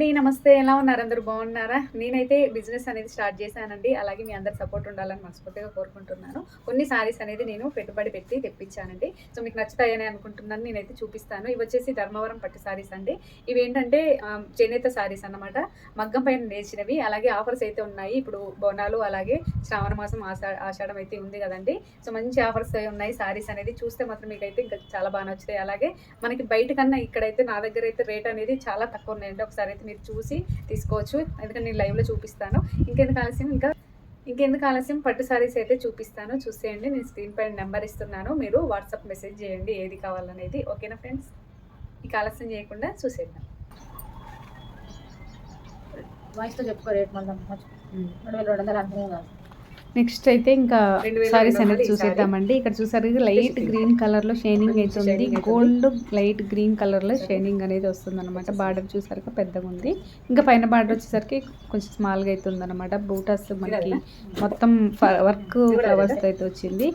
అండి నమస్తే. ఎలా ఉన్నారు? అందరూ బాగున్నారా? నేనైతే బిజినెస్ అనేది స్టార్ట్ చేశానండి. అలాగే మీ అందరు సపోర్ట్ ఉండాలని మనస్ఫూర్తిగా కోరుకుంటున్నాను. కొన్ని సారీస్ అనేది నేను పెట్టుబడి పెట్టి తెప్పించానండి. సో మీకు నచ్చుతాయని అనుకుంటున్నాను. నేనైతే చూపిస్తాను. ఇవి వచ్చేసి ధర్మవరం పట్టు సారీస్ అండి. ఇవి ఏంటంటే చేనేత సారీస్ అన్నమాట. మగ్గం పైన నేర్చినవి. అలాగే ఆఫర్స్ అయితే ఉన్నాయి. ఇప్పుడు బోనాలు అలాగే శ్రావణ మాసం ఆషా ఆషాఢం అయితే ఉంది కదండి. సో మంచి ఆఫర్స్ ఉన్నాయి సారీస్ అనేది. చూస్తే మాత్రం మీకైతే ఇంకా చాలా బాగా నచ్చుతాయి. అలాగే మనకి బయట కన్నా ఇక్కడైతే నా దగ్గర అయితే రేట్ అనేది చాలా తక్కువ ఉన్నాయండి. ఒకసారి అయితే మీరు చూసి తీసుకోవచ్చు. ఎందుకంటే నేను లైవ్లో చూపిస్తాను. ఇంకెందుకు ఆలస్యం? ఇంకా ఇంకెందుకు ఆలస్యం? పట్టు సారీస్ అయితే చూపిస్తాను. చూసేయండి. నేను స్క్రీన్ పైన నెంబర్ ఇస్తున్నాను. మీరు వాట్సాప్ మెసేజ్ చేయండి ఏది కావాలనేది. ఓకేనా ఫ్రెండ్స్? ఇక ఆలస్యం చేయకుండా చూసేద్దాం. వాయిస్తో చెప్పుకో రేట్ మళ్ళీ రెండు వేల రెండు వందలు కాదు. నెక్స్ట్ అయితే ఇంకా సారీస్ అనేది చూసేద్దామండి. ఇక్కడ చూసారు లైట్ గ్రీన్ కలర్లో షైనింగ్ అయితే ఉంది. Shining అయితే గోల్డ్ లైట్ గ్రీన్ కలర్లో షైనింగ్ అనేది వస్తుంది అనమాట బార్డర్ చూసారు పెద్దగా ఉంది. ఇంకా పైన బార్డర్ వచ్చేసరికి కొంచెం స్మాల్గా అయితే ఉంది అనమాట బూటాస్ మనకి మొత్తం వర్క్ ఫ్లవర్స్ అయితే వచ్చింది.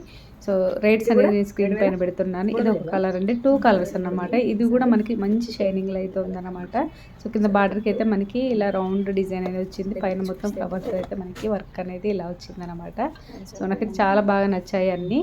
సో రేట్స్ అనేది స్క్రీన్ పైన పెడుతున్నాను. ఇది ఒక కలర్ అండి టూ కలర్స్ అన్నమాట. ఇది కూడా మనకి మంచి షైనింగ్ అయితే ఉందన్నమాట. సో కింద బార్డర్కి అయితే మనకి ఇలా రౌండ్ డిజైన్ అనేది వచ్చింది. పైన మొత్తం ఫ్లవర్స్ అయితే మనకి వర్క్ అనేది ఇలా వచ్చింది అనమాట సో నాకు ఇది చాలా బాగా నచ్చాయి అన్ని.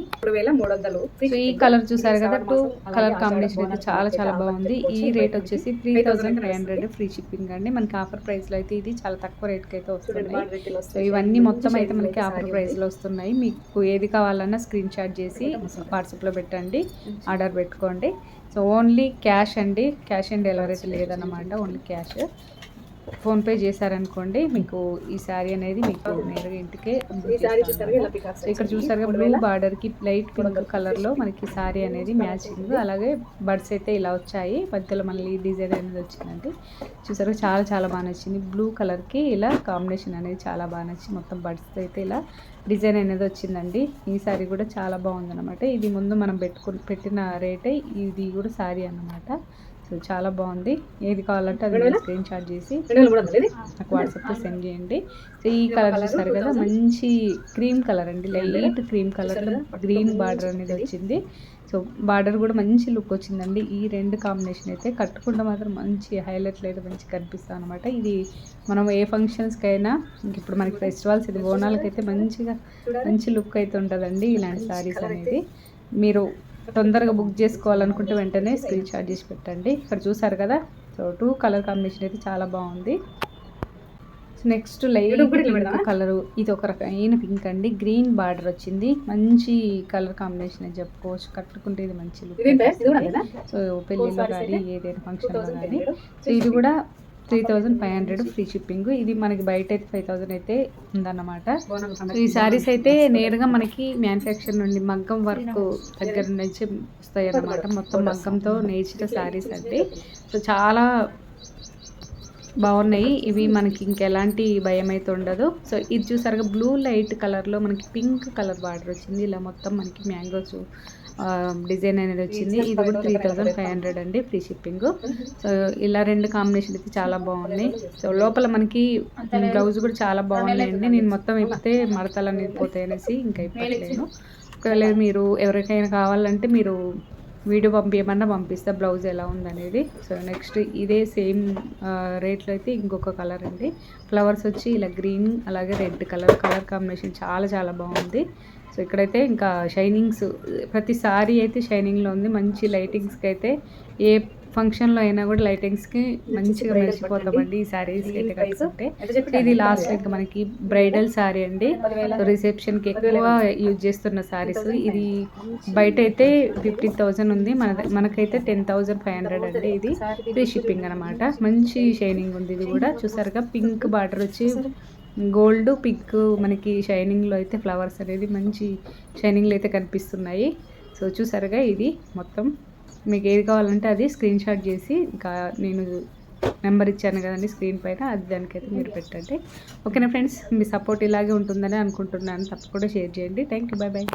సో ఈ కలర్ చూసారు కదా టూ కలర్ కాంబినేషన్ అయితే చాలా చాలా బాగుంది. ఈ రేట్ వచ్చేసి three thousand five hundred free shipping అండి. మనకి ఆఫర్ ప్రైస్లో అయితే ఇది చాలా తక్కువ రేట్కి అయితే వస్తున్నాయి సో ఇవన్నీ మొత్తం అయితే మనకి ఆఫర్ ప్రైస్లో వస్తున్నాయి. మీకు ఏది కావాలన్నా స్క్రీన్ షాట్ చేసి వాట్సాప్లో పెట్టండి ఆర్డర్ పెట్టుకోండి. సో ఓన్లీ క్యాష్ అండి. క్యాష్ ఆన్ డెలివరీ అయితే లేదన్నమాట ఓన్లీ క్యాష్. ఫోన్పే చేశారనుకోండి మీకు ఈ శారీ అనేది మీకు నేరుగా ఇంటికే ఇక్కడ చూసారుగా బ్లూ బార్డర్కి లైట్ పింక్ కలర్లో మనకి సారీ అనేది మ్యాచింగ్ అలాగే బర్డ్స్ అయితే ఇలా వచ్చాయి. మధ్యలో మళ్ళీ డిజైన్ అనేది వచ్చిందండి. చూసారు చాలా చాలా బాగా నచ్చింది. బ్లూ కలర్కి ఇలా కాంబినేషన్ అనేది చాలా బాగా నచ్చింది మొత్తం బర్డ్స్ అయితే ఇలా డిజైన్ అనేది వచ్చిందండి. ఈ సారీ కూడా చాలా బాగుంది అనమాట ఇది ముందు మనం పెట్టుకు పెట్టిన రేటే ఇది కూడా సారీ అన్నమాట. చాలా బాగుంది. ఏది కావాలంటే అది స్క్రీన్ షాట్ చేసి నాకు వాట్సాప్లో సెండ్ చేయండి. సో ఈ కలర్ చూసారు కదా మంచి క్రీమ్ కలర్ అండి. Light cream colour green border అనేది వచ్చింది. సో బార్డర్ కూడా మంచి లుక్ వచ్చిందండి. ఈ రెండు కాంబినేషన్ అయితే కట్టుకుంటే మాత్రం మంచి హైలైట్లు అయితే మంచి కనిపిస్తాయి అనమాట ఇది మనం ఏ ఫంక్షన్స్కి అయినా ఇంక ఇప్పుడు మనకి ఫెస్టివల్స్ ఇది బోనాలకి అయితే మంచిగా మంచి లుక్ అయితే ఉంటుందండి ఇలాంటి సారీస్ అనేది. మీరు తొందరగా బుక్ చేసుకోవాలనుకుంటే వెంటనే స్క్రీన్ షాట్ చేసి పెట్టండి. ఇక్కడ చూసారు కదా? సో టూ కలర్ కాంబినేషన్ అయితే చాలా బాగుంది. Next light pink? కలర్. ఇది ఒక రకమైన పింక్ అండి. గ్రీన్ బార్డర్ వచ్చింది. మంచి కలర్ కాంబినేషన్ అని చెప్పుకోవచ్చు. కట్టుకుంటే ఇది మంచి లుక్? సో పెళ్ళిలో కానీ ఏదైనా ఫంక్షన్లో 2000 కానీ. సో ఇది కూడా three thousand five hundred free shipping. ఇది మనకి బయట అయితే ఫైవ్ థౌజండ్ అయితే ఉందన్నమాట. ఈ శారీస్ అయితే నేరుగా మనకి మ్యానుఫ్యాక్చర్ నుండి మగ్గం వర్క్ దగ్గర నుంచి వస్తాయి అన్నమాట మొత్తం మగ్గంతో నేర్చిన శారీస్ అండి సో చాలా బాగున్నాయి. ఇవి మనకి ఇంకెలాంటి భయం అయితే ఉండదు. సో ఇది చూసారుగా బ్లూ లైట్ కలర్లో మనకి పింక్ కలర్ బార్డర్ వచ్చింది. ఇలా మొత్తం మనకి మ్యాంగోస్ డిజైన్ అనేది వచ్చింది. ఇది కూడా త్రీ థౌజండ్ ఫైవ్ హండ్రెడ్ అండి ఫ్రీ షిప్పింగ్. సో ఇలా రెండు కాంబినేషన్ అయితే చాలా బాగున్నాయి. సో లోపల మనకి బ్లౌజ్ కూడా చాలా బాగున్నాయండి. నేను మొత్తం ఇప్పితే మడతలు అనేది పోతాయి అనేసి ఇంకా ఇప్పట్లేను ఒకవేళ మీరు ఎవరికైనా కావాలంటే మీరు వీడియో పంపించమన్నా పంపిస్తా బ్లౌజ్ ఎలా ఉందనేది. సో నెక్స్ట్ ఇదే సేమ్ రేట్లో అయితే ఇంకొక కలర్ అండి. ఫ్లవర్స్ వచ్చి ఇలా గ్రీన్ అలాగే రెడ్ కలర్. కలర్ కాంబినేషన్ చాలా చాలా బాగుంది. సో ఇక్కడైతే ఇంకా షైనింగ్స్ ప్రతి సారీ అయితే షైనింగ్లో ఉంది. మంచి లైటింగ్స్కి అయితే ఏ ఫంక్షన్లో అయినా కూడా లైటింగ్స్కి మంచిగా మెరిసిపోతామండి ఈ శారీస్కి అయితే కట్టుకుంటే. ఇది లాస్ట్ ఇంకా మనకి బ్రైడల్ శారీ అండి. రిసెప్షన్కి ఎక్కువ యూజ్ చేస్తున్న శారీస్ ఇది బయట అయితే ఫిఫ్టీన్ థౌజండ్ ఉంది. మన మనకైతే టెన్ థౌజండ్ ఫైవ్ హండ్రెడ్ అండి ఇది. ఫ్రీ షిప్పింగ్ అనమాట మంచి షైనింగ్ ఉంది ఇది కూడా. చూసారుగా పింక్ బార్డర్ వచ్చి గోల్డ్ పింక్ మనకి షైనింగ్లో అయితే ఫ్లవర్స్ అనేది మంచి షైనింగ్లో అయితే కనిపిస్తున్నాయి. సో చూసారుగా ఇది మొత్తం. మీకు ఏది కావాలంటే అది స్క్రీన్ షాట్ చేసి ఇంకా నేను నెంబర్ ఇచ్చాను కదండి స్క్రీన్ పైన అది దానికైతే మీరు పెట్టండి. ఓకేనా ఫ్రెండ్స్ మీ సపోర్ట్ ఇలాగే ఉంటుందని అనుకుంటున్నాను. తప్పకుండా షేర్ చేయండి. Thank you bye bye